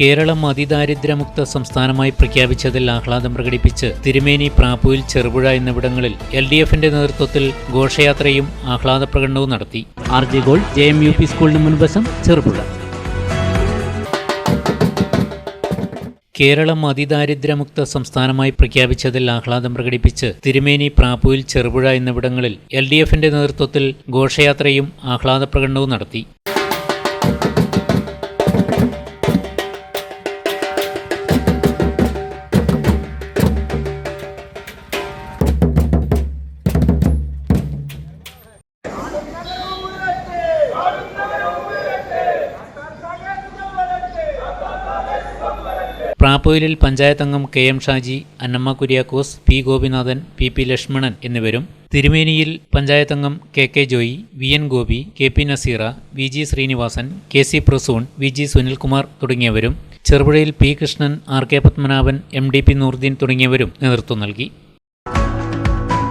കേരളം അതിദാരിദ്ര്യമുക്ത സംസ്ഥാനമായി പ്രഖ്യാപിച്ചതിൽ ആഹ്ലാദം പ്രകടിപ്പിച്ച് തിരുമേനി പ്രാപ്പൂയിൽ ചെറുപുഴ എന്നിവിടങ്ങളിൽ എൽ ഡി എഫിന്റെ നേതൃത്വത്തിൽ ഘോഷയാത്രയും ആഹ്ലാദ പ്രകടനവും നടത്തി. R J gold J M U P സ്കൂളിന് മുൻവശം ചെറുപുഴ. കേരളം അതിദാരിദ്ര്യമുക്ത സംസ്ഥാനമായി പ്രഖ്യാപിച്ചതിൽ ആഹ്ലാദം പ്രകടിപ്പിച്ച് തിരുമേനി പ്രാപ്പൂയിൽ ചെറുപുഴ എന്നിവിടങ്ങളിൽ എൽ ഡി എഫിന്റെ നേതൃത്വത്തിൽ ഘോഷയാത്രയും ആഹ്ലാദ പ്രകടനവും നടത്തി. പ്രാപ്പോയിലിൽ പഞ്ചായത്തംഗം K M Shaji Annamma Kuriakose P Gopinathan P P Lakshmanan എന്നിവരും തിരുമേനിയിൽ പഞ്ചായത്തംഗം K K Joy V N Gopi K P Nazeera V G Srinivasan K C Prasoon V G Sunilkumar തുടങ്ങിയവരും ചെറുപുഴയിൽ P Krishnan R K Padmanabhan M D P Nooruddin തുടങ്ങിയവരും നേതൃത്വം നൽകി.